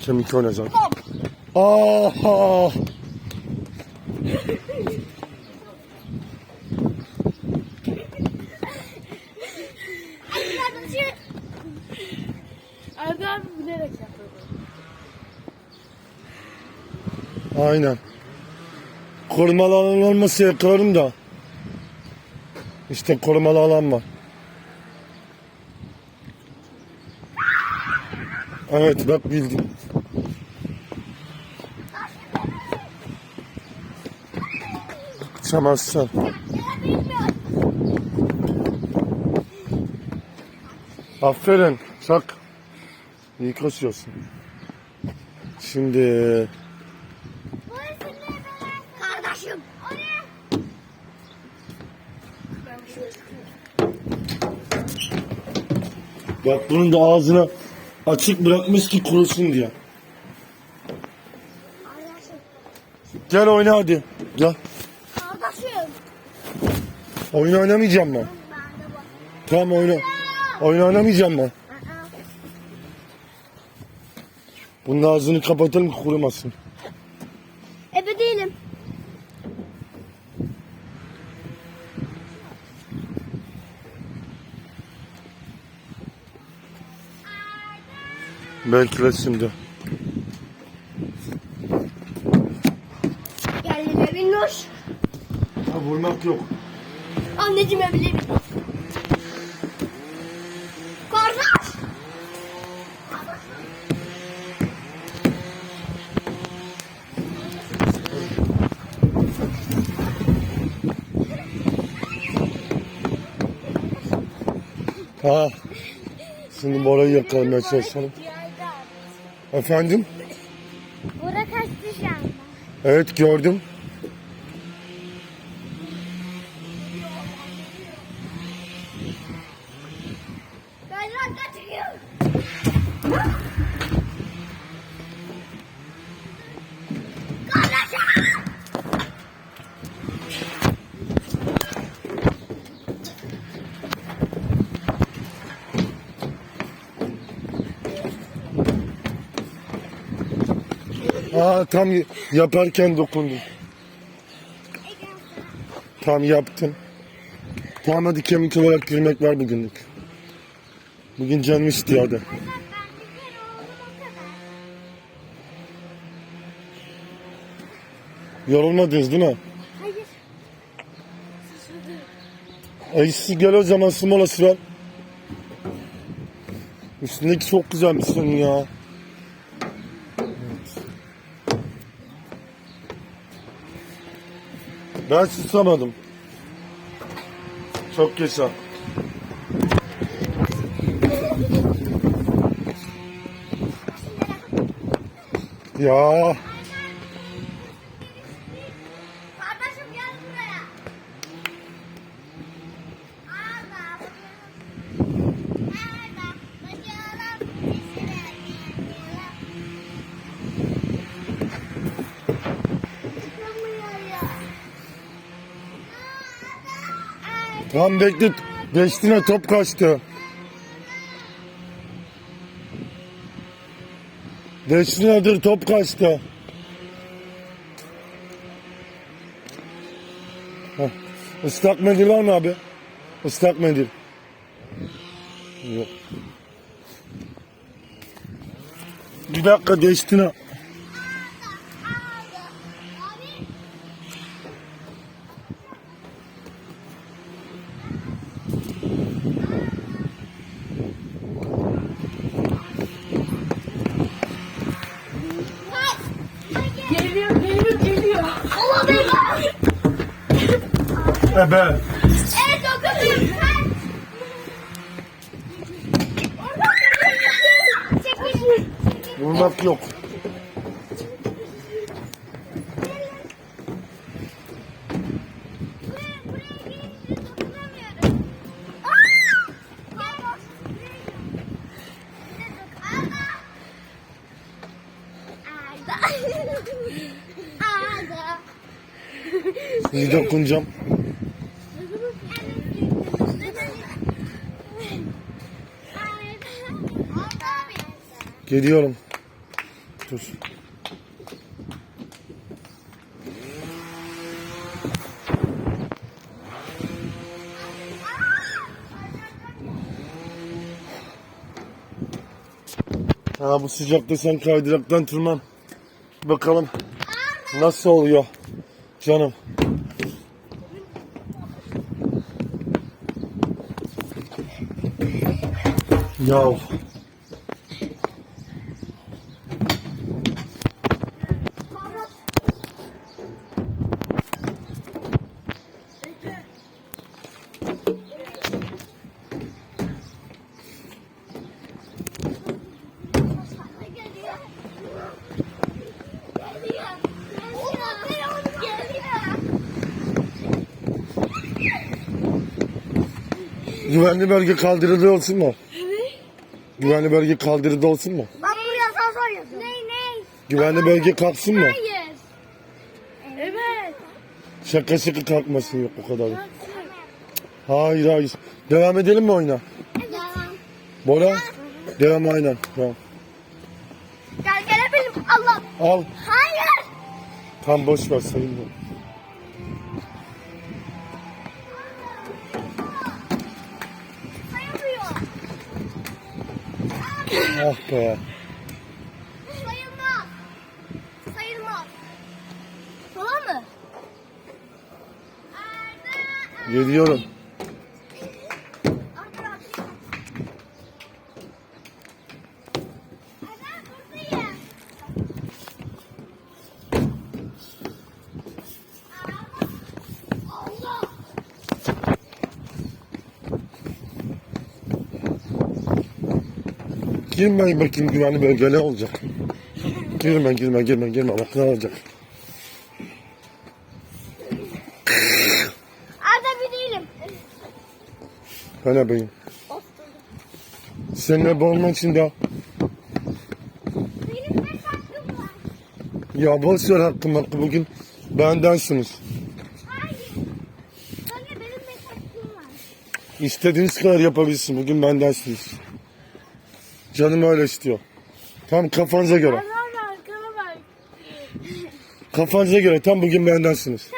Kemik oynayacak. Aha! Abi bilerek yapıyor. Aynen. Korumalı alan olmasa yakarım da. İşte korumalı alan var. Evet bak bildim. Çamazsan. Aferin. Çak. İyi koşuyorsun. Şimdi Kardeşim. Bak bunun da ağzına açık bırakmış ki kurusun diye. Gel oyna hadi. Gel. Oyun oynamayacağım de bak. Tamam oyna. Oyun oynamayacağım ben. Bunun ağzını kapatalım ki kurumasın. Ebe değilim. Bekle şimdi. Geldi be Minnoş. Ha, vurmak yok. Anneciğim. Kardeş. Ha. Şimdi Bora'yı yakalamaya çalışalım. Efendim? Bura kaçtı şu anda. Evet gördüm. Galiba kaçıyor. Kardeşim. Aa tam yaparken dokundum. Tam yaptım. Tamam hadi kemik olarak girmek var bugünlük. Bugün canım istiyor hadi. Ben bir kere oldum o kadar. Yorulmadınız değil mi? Hayır. Ay siz gel o zaman su molası ver. Üstündeki çok güzelmiş senin ya. Ben susamadım. Çok yaşa. Ya tam bekle. Geçtiğine top kaçtı. Geçtiğine top kaçtı. Heh. Islak mendil var mı abi? Islak mendil. Yok. Bir dakika geçtiğine. Abi. Geliyor, geliyor, geliyor. Allah belanı. Ebe. Evet o kadar. Vurmak yok. Dokunacağım. Geliyorum. Dur. Ha bu sıcakta sen kaydıraktan tırman. Bakalım nasıl oluyor canım. Ya güvenli bölge kaldırıldı olsun mu? Güvenli bölge kaldırıldı olsun mu? Bak buraya asansör yazıyor. Ne ne? Güvenli bölge kalksın mı? Hayır. Evet. Şaka şaka kalkmasın yok o kadar. Hayır hayır. Devam edelim mi oyuna? Devam. Bora? Devam aynen. Tamam. Gel gel benim. Allah. Al. Hayır. Tam boş ver sayılmıyor. Ah be. Sayılmaz. Sayılmaz. Mı? Geliyorum. Arda. Arda buradayım. Allah. Girme bakayım güvenli bölge ne olacak? Girme girme girme girme bak ne olacak? Arda bir değilim. Ben ebeyim. Senin ebe olman için de Benim de hakkım var. ya boş ver hakkım hakkı bugün bendensiniz. Hayır. Anne benim de hakkım var. İstediğiniz kadar yapabilirsin bugün bendensiniz. Canım öyle istiyor. Tam kafanıza göre. Allah'ım arkana bak. Kafanıza göre tam bugün bendensiniz.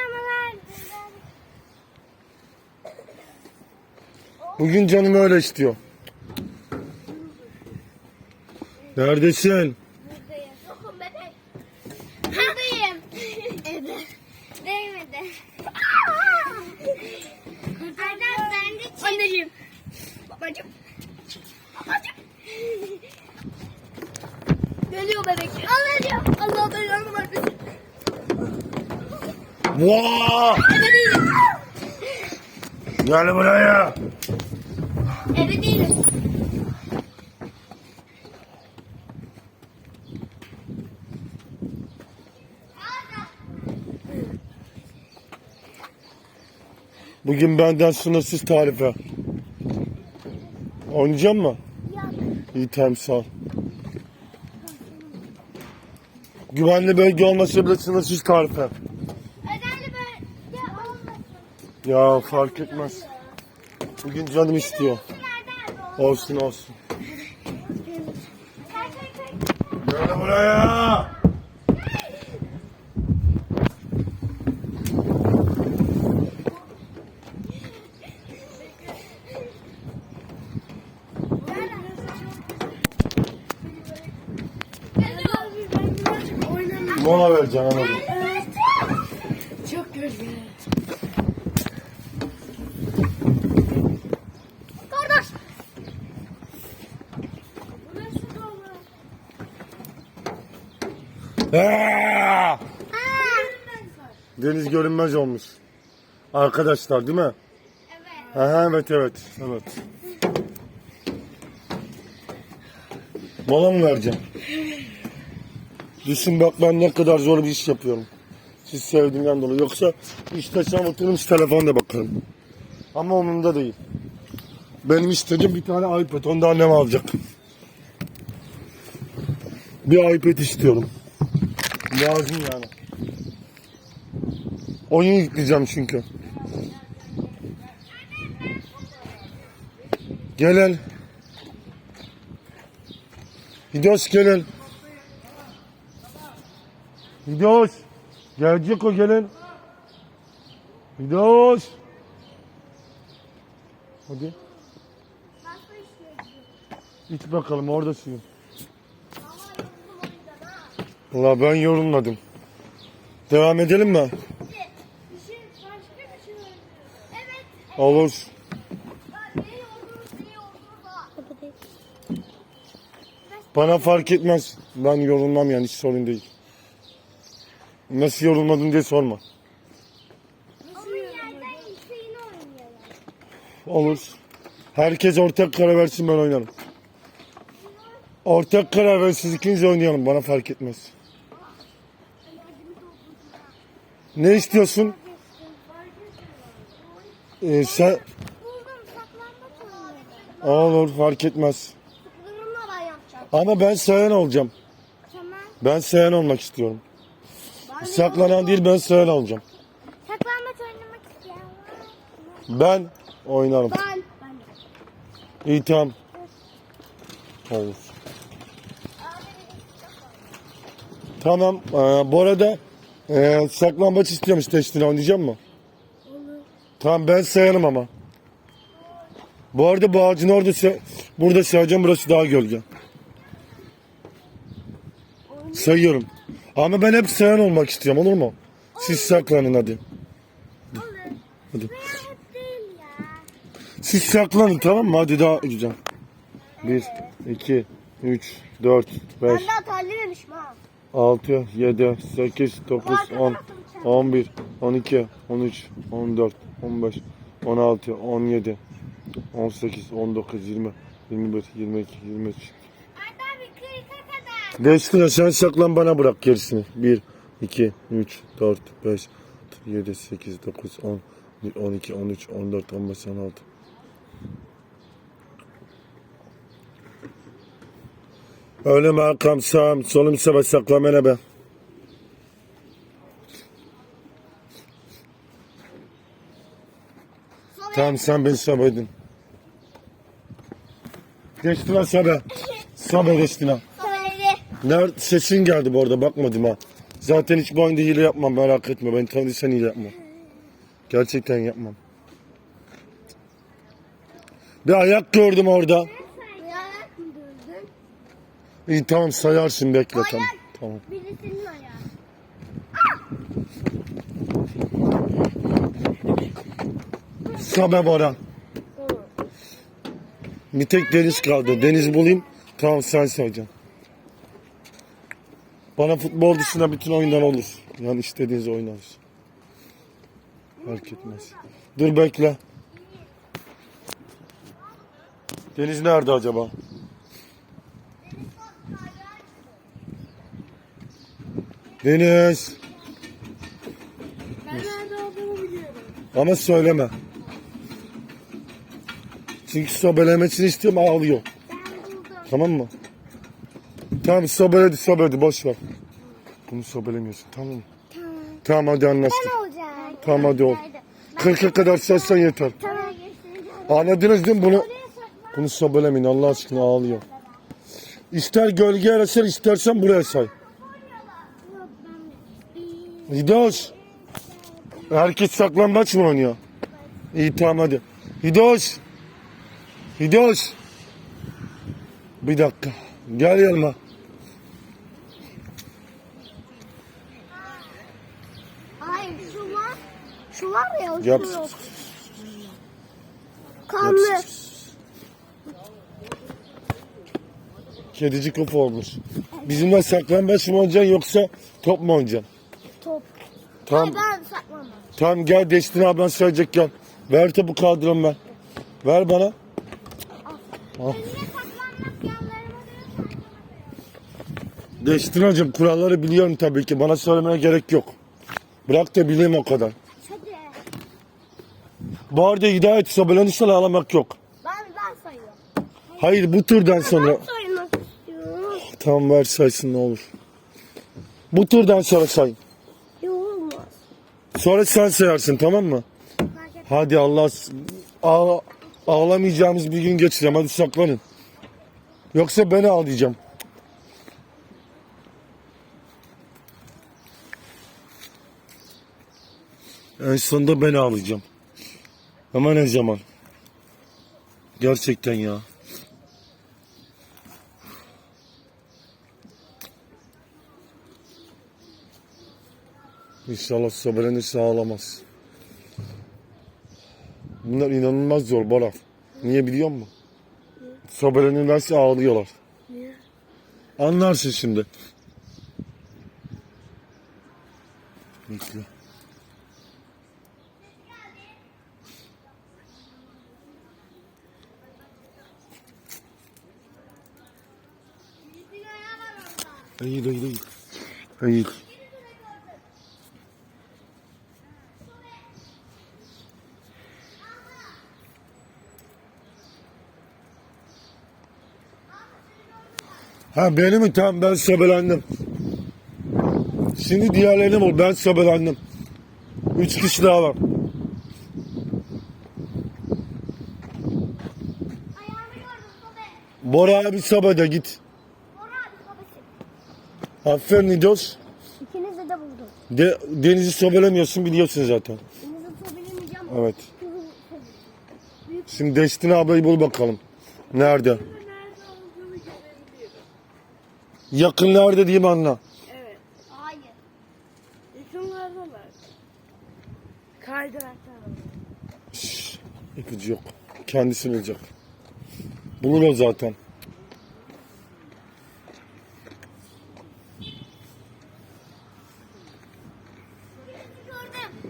Bugün canım öyle istiyor. Neredesin? Yokum bebek. Buradayım. Evet. Değmedi. Ben de çek. Anneciğim. Babacığım. Babacığım. Geliyor bebek. Anneciğim. Allah belanı vermesin. Vaa! Eve değilim. Gel buraya. Eve değilim. Bugün benden sınırsız tarife. Oynayacak mı? İyi ol. Güvenli bölge olmasa bile sınırsız tarife. Önemli bölge olmasın. Ya fark etmez. Bugün canım istiyor. Olsun olsun. Gel buraya. Mola vereceğim anladım. Çok güzel. Kardeş. Aa! Aa. Görünmez olmuş. Arkadaşlar değil mi? Evet. Aha, evet evet evet. Mola mı vereceğim? Düşün bak ben ne kadar zor bir iş yapıyorum. Siz sevdiğimden dolayı. Yoksa işte sen otururum telefonda bakarım. Ama umurumda değil. Benim istediğim bir tane iPad. Onu da annem alacak. Bir iPad istiyorum. Lazım yani. Oyun yükleyeceğim çünkü. Gel el. Gidiyoruz gel el. Hidoş. Gelecek o gelin. Hidoş. Hadi. İç bakalım orada suyun. Valla ben yorulmadım. Devam edelim mi? Bir şey başka bir şey öldü. Evet. Olur. Bana fark etmez. Ben yorulmam yani hiç sorun değil. Nasıl yorulmadın diye sorma. Olur. Herkes ortak karar versin ben oynarım. Ortak karar ver siz ikiniz oynayalım bana fark etmez. Ne istiyorsun? Ee, sen Buldum olur fark etmez. Ama ben sayan olacağım. Tamam. Ben sayan olmak istiyorum. Saklanan değil ben sayan olacağım. Saklanmaç oynamak var. Ben oynarım. Ben. İyi tamam. Olur. Tamam. Ee, bu arada e, saklambaç istiyormuş testini oynayacak mı? Tamam ben sayanım ama. Bu arada bu ağacın orada burada sayacağım burası daha gölge. Sayıyorum. Ama ben hep sayan olmak istiyorum olur mu? Siz saklanın hadi. Olur. Hadi. Siz saklanın tamam mı? Hadi daha güzel. 1, 2, 3, 4, 5, Ben daha terlememişim ha. 6, 7, 8, 9, 10, 11, 12, 13, 14, 15, 16, 17, 18, 19, 20, 21, 22, 23. Hatta bir kırka kadar. Destina sen saklan bana bırak gerisini. 1, 2, 3, 4, 5, 7, 8, 9, 10, 12, 13, 14, 15, 16. Önüm arkam sağım solum sabah saklamana be. Tamam sen beni sabredin. Destina sabah. Sabah Destina. söyledi. Nerede sesin geldi bu arada bakmadım ha. Zaten hiç bu oyunda hile yapmam merak etme. Ben tanıdıysan hile yapmam. Gerçekten yapmam. Bir ayak gördüm orada. İyi tamam sayarsın bekle tamam. Tamam. Birisinin ayağı. Sabe Bora. Bir tek deniz kaldı. Deniz bulayım. Tamam sen sayacaksın. Bana futbol dışında bütün oyunlar olur. Yani istediğiniz oynarız. Fark etmez. Dur bekle. Deniz nerede acaba? Deniz. Ben nerede olduğumu biliyorum. Ama söyleme. Çünkü sobelemesini istiyorum ağlıyor. Tamam mı? Tamam sobeledi sobeledi boş ver. Bunu sobelemiyorsun tamam mı? Tamam. Tamam hadi anlaştık. Ben olacağım. Tamam hadi ol. 40'a kadar saysan yeter. Tamam. Anladınız değil mi bunu? Bunu sobelemeyin Allah aşkına ağlıyor. İster gölge arasın istersen buraya say. Hidoş. Herkes saklambaç mı oynuyor? İyi tamam hadi. Hidoş. Hidoş. Bir dakika. Gel yanıma. Hayır şu var. Şu var ya o Yap. şu yok. Kanlı. Kedicik kafa olmuş. Bizimle saklambaç mı oynayacaksın yoksa top mu oynayacaksın? Top. Tamam. Hayır ben saklamam. Tamam gel Destin ablan sayacak gel. Ver topu kaldırın ben. Ver bana. Al. Niye saklanmak yanlarıma diyorsun? Destin hocam kuralları biliyorum tabii ki. Bana söylemene gerek yok. Bırak da bileyim o kadar. Hadi. Bu arada hidayet sobelenirsen ağlamak yok. Ben ben sayıyorum. Hayır bu turdan sonra. Ben saymak istiyorum. Tamam ver saysın ne olur. Bu turdan sonra say. Yok olmaz. Sonra sen sayarsın tamam mı? Hadi Allah ağ, Ağlamayacağımız bir gün geçeceğim. Hadi saklanın. Yoksa ben ağlayacağım. En sonunda ben ağlayacağım. Ama ne zaman? Gerçekten ya. İnşallah sabredince ağlamaz. Bunlar inanılmaz zor Bora. Niye biliyor musun? Sobelenirlerse ağlıyorlar. Niye? Anlarsın şimdi. Bekle. Eğil eğil eğil. Eğil. Ha beni mi? Tamam ben sobelendim. Şimdi diğerlerini bul. Ben sobelendim. Üç kişi daha var. Bora abi sobede git. Bora abi sobesi. Aferin İdos. İkinizi de buldum. De, denizi sobelemiyorsun biliyorsun zaten. İkinizi sobelemeyeceğim. Evet. Şimdi Destin ablayı bul bakalım. Nerede? Nerede olduğunu görebiliyorum. Yakın nerede diyeyim anla. Evet. Hayır. Yakınlardalar. Kaydıraklar ipucu yok. Kendisi bulacak. Bulur o zaten.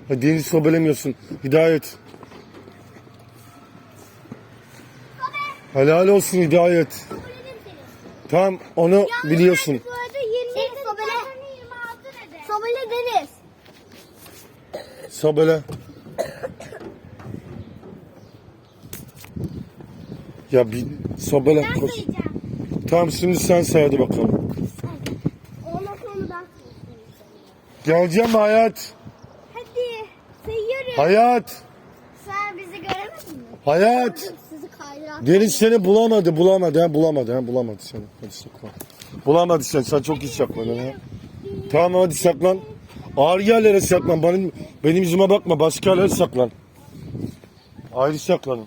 Ha, denizi sobelemiyorsun. Hidayet. Helal olsun Hidayet. Tamam onu biliyorsun. Bu arada 20 Seni sobele. 26 dedi. Sobele deniz. Sobele. Ya bir sobele Ben koş. sayacağım. Tamam şimdi sen say hadi bakalım. Ondan sonra ben sayacağım. Geleceğim hayat? Hadi sayıyorum. Hayat. Sen bizi göremedin mi? Hayat. Deniz seni bulamadı, bulamadı, ha, bulamadı, ha, bulamadı seni. Hadi saklan. Bulamadı seni, sen çok iyi saklandın ha. Tamam hadi saklan. Ağır yerlere saklan, benim, benim yüzüme bakma, başka yerlere saklan. Ayrı saklanın.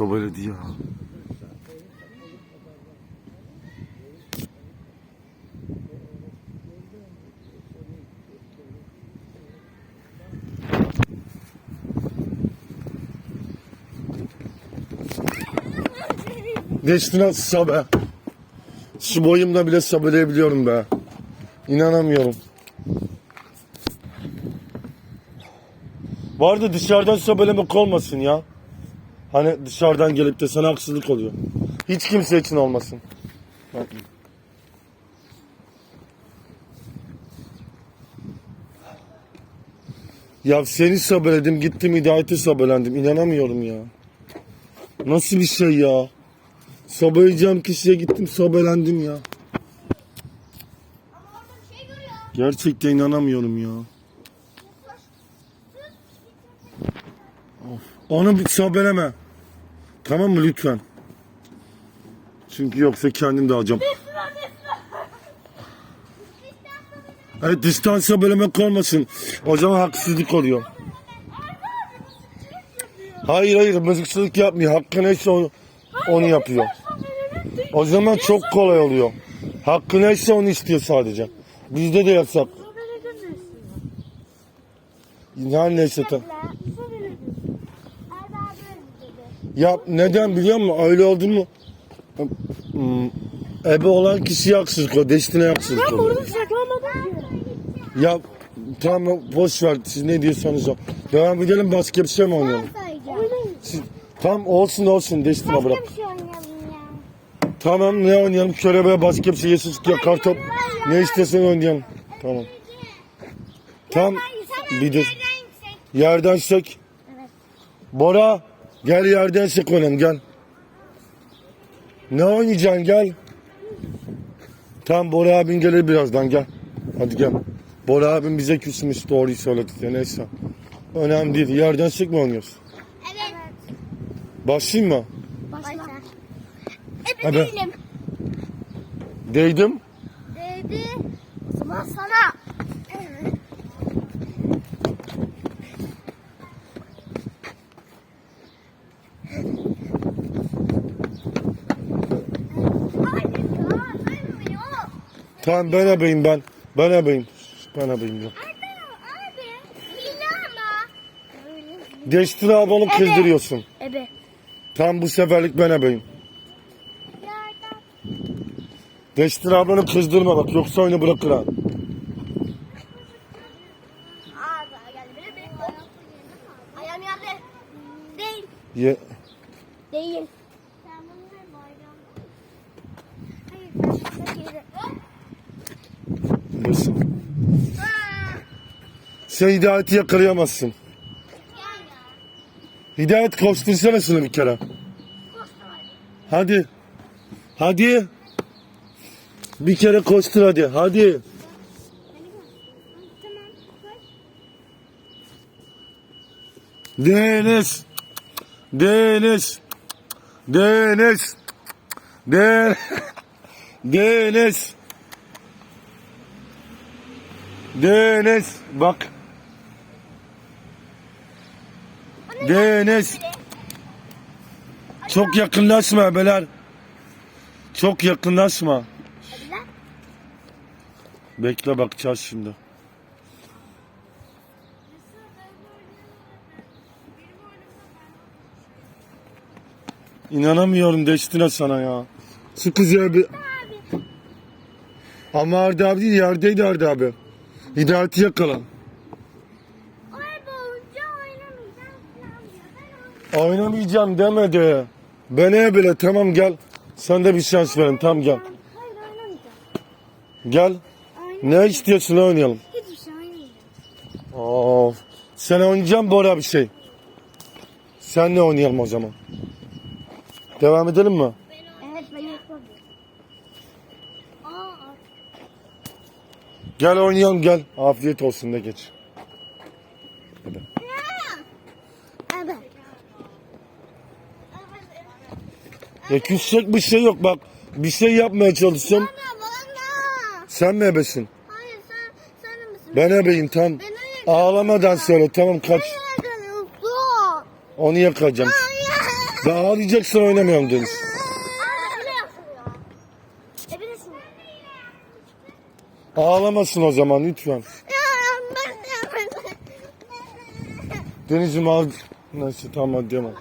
Sobeledi ya. Destina sobe. Şu boyumda bile sobeleyebiliyorum be. İnanamıyorum. Vardı dışarıdan sobelemek olmasın ya. Hani dışarıdan gelip de sana haksızlık oluyor. Hiç kimse için olmasın. Bak. Ya seni sobeledim gittim hidayete sobelendim. İnanamıyorum ya. Nasıl bir şey ya? Sobeleyeceğim kişiye gittim sobelendim ya. Ama orada bir şey görüyor. Gerçekten inanamıyorum ya. Onu bir sobeleme. Tamam mı lütfen? Çünkü yoksa kendim de alacağım. Evet distans sobelemek olmasın. O zaman haksızlık oluyor. Hayır hayır mızıkçılık yapmıyor. Hakkı neyse onu, onu yapıyor. O zaman çok kolay oluyor. Hakkı neyse onu istiyor sadece. Bizde de yasak. Yani neyse ta- Sobeledin. Erda abi öyle dedi. Ya neden biliyor musun? Öyle oldu mu? Hmm, ebe olan kişiye haksızlık oluyor. Destine haksızlık Ben oluyor. burada saklanmadım ki. Ya tamam boş ver. Siz ne diyorsanız o. Devam edelim başka bir şey mi oynayalım? Siz, tamam olsun olsun Destine bırak. Başka bir şey oynayalım ya. Tamam ne oynayalım? Körebeğe başka bir şey yesus ya kartop. Ne istersen oynayalım. Tamam. Tamam. Bir dur. Yerden sek. Evet. Bora gel yerden sek oynayalım gel. Ne oynayacaksın gel. Tamam Bora abin gelir birazdan gel. Hadi gel. Bora abim bize küsmüş doğruyu söyledi diye neyse. Önemli değil. Yerden sık mı oynuyorsun? Evet. Başlayayım mı? Başla. Ebe değilim. Değdim. Dedi. O zaman sana. Hayır ya, saymıyor. Tamam ben ebeyim ben. Ben ebeyim. Ben ebeyim ya. Abi, hile ama. Destin ablanı kızdırıyorsun. Ebe. Tam bu seferlik ben ebeyim. Destin ablanı kızdırma bak yoksa oyunu bırakır ha. Aa, daha geldi. Bile bile. Ayağım yerde. Değil. Ye. Değil. Sen bunu ver bayramda. Hayır, ben şurada Nasıl? Sen Hidayet'i yakalayamazsın. Hidayet koştursana şunu bir kere. Hadi. Hadi. Bir kere koştur hadi. Hadi. Deniz. Deniz. Deniz. Deniz. Deniz. Deniz. Bak. Deniz. Çok yakınlaşma beler. Çok yakınlaşma. Bekle bakacağız şimdi. İnanamıyorum Destina sana ya. Şu kız ya bir... Ama Arda abi değil yerdeydi Arda abi. Hidayet'i yakala. Ay boyunca oynamayacağım falan diyor. Ben Oynamayacağım demedi. Beni bile tamam gel. Sen de bir şans verin tamam gel. Hayır oynamayacağım. Gel. Ne istiyorsun oynayalım. Hiçbir şey oynamayacağım. Of. Sen oynayacaksın Bora bir şey. Senle oynayalım o zaman. Devam edelim mi? Evet ben. Aa, Gel oynayalım gel. Afiyet olsun da geç. evet. Ya küsecek bir şey yok bak. Bir şey yapmaya çalışacağım. Bana bana. Sen mi ebesin? Hayır sen sen misin? Ben ebeyim tam. Ben Ağlamadan söyle tamam kaç. Onu yakacağım. Ben ağlayacaksın oynamıyorum Deniz. Ağlamasın o zaman lütfen. Deniz'im al. Neyse tamam hadi tamam.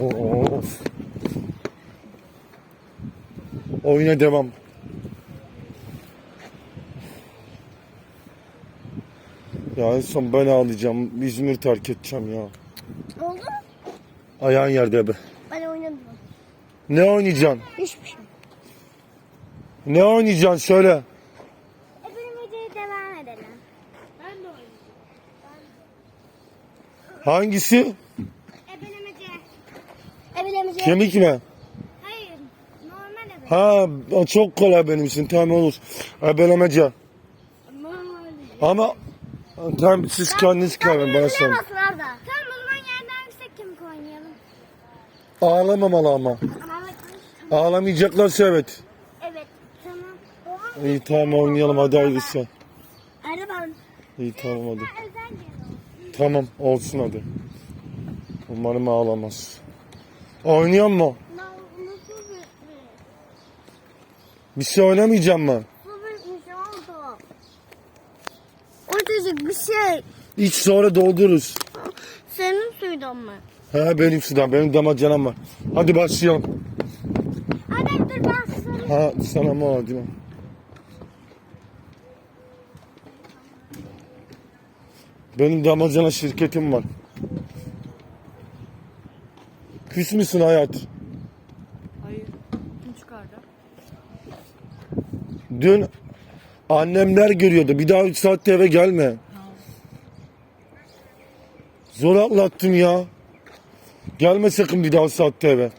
Of. Oyuna devam. Ya en son ben ağlayacağım. İzmir terk edeceğim ya. Oldu mu? Ayağın yerde be. Ben oynamıyorum. Ne oynayacaksın? Hiçbir şey. Ne oynayacaksın söyle. E benim videoya devam edelim. Ben de oynayacağım. Hangisi? Kemik mi? Hayır. Normal ebele. Ha çok kolay benim için. Tamam olur. Ebelemece. Normal. Ama tamam siz kendiniz karar bana Arda. Tamam o zaman yerden yüksek kemik oynayalım. Ağlamamalı ama. Ağlamayacaklarsa evet. Evet. Tamam. İyi tamam oynayalım hadi hayırlısı. Arda ben. İyi tamam hadi. Tamam olsun hadi. Umarım ağlamaz. Oynuyor mu? Bir Bir şey oynamayacağım mı? Şey? Ortacık bir şey. İç sonra doldururuz. Senin suydan mı? Ha benim sudan benim damacanam var. Hadi başlayalım. Hadi dur ben. Ha sana mı hadi. Benim damacana şirketim var. Küs müsün hayat? Hayır. Kim çıkardı? Dün annemler görüyordu. Bir daha 3 saatte eve gelme. Zor atlattım ya. Gelme sakın bir daha saatte eve.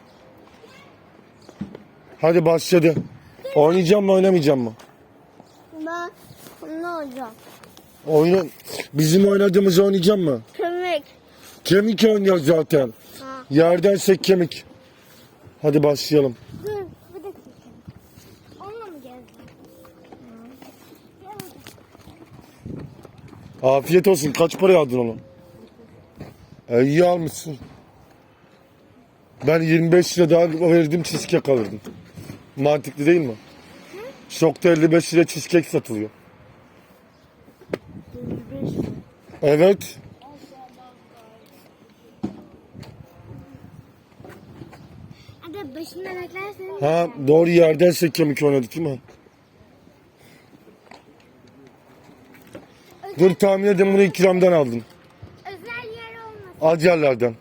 Hadi başladı. Oynayacağım mı oynamayacağım mı? Ben ne olacağım? Oyun bizim oynadığımız oynayacağım mı? Kömek. Kemik oynuyor zaten. Ha. Yerdense kemik. Hadi başlayalım. Dur bir dakika. Onunla mı gezdin? Afiyet olsun. Kaç para aldın onu? E, iyi almışsın. Ben 25 lira daha verdim cheesecake alırdım. Mantıklı değil mi? Şokta 55 lira cheesecake satılıyor. Evet. Başından eklersen. Ha doğru yerdense kemik oynadık değil mi? Dur tahmin edin bunu ikramdan aldın. Özel yer olmasın. Acarlardan.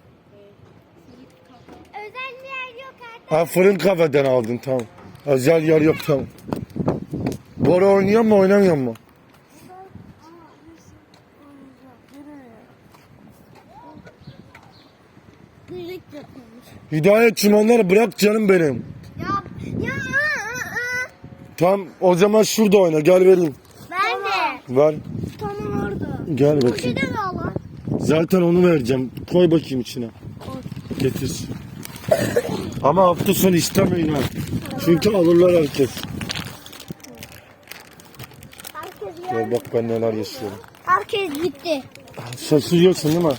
Özel bir yer yok artık. Ha fırın kafeden aldın tamam. Özel yer yok tamam. Bora oynuyor mu oynamıyor mu? Yapıyormuş. Hidayetçim onları bırak canım benim. Ya ya. Tam o zaman şurada oyna gel vereyim. Ben de. Ver Tamam orada. gel bakayım. de mi alan? Zaten onu vereceğim. Koy bakayım içine. Getir. Ama hafta sonu istemeyin ha. Çünkü alırlar herkes. Herkes Gel bak ben neler yaşıyorum. Herkes gitti. Şaşırıyorsun değil mi?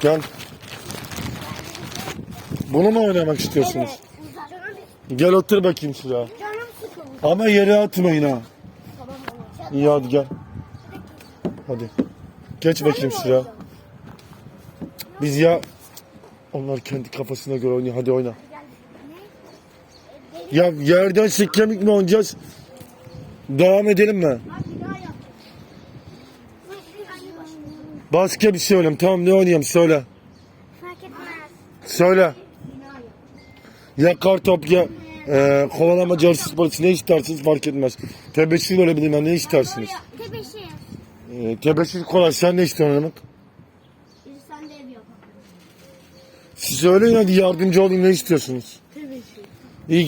Gel. Bunu mu oynamak istiyorsunuz? Gel otur bakayım şuraya. canım sıkıldı. Ama yere atmayın ha. İyi hadi gel. Hadi. Geç bakayım şuraya. Biz ya... Onlar kendi kafasına göre oynuyor. Hadi oyna. Ya yerden sık kemik mi oynayacağız? Devam edelim mi? Başka bir şey oynayalım. Tamam ne oynayalım söyle. Söyle. Ya kartop ya e, kovalamaca hırsız polisi ne istersiniz fark etmez. Tebeşir olabilir ben ne istersiniz? Tebeşir. E, tebeşir kolay sen ne istiyorsun? Bir sen de ev yap. Siz söyleyin hadi yardımcı olayım ne istiyorsunuz? Tebeşir. İyi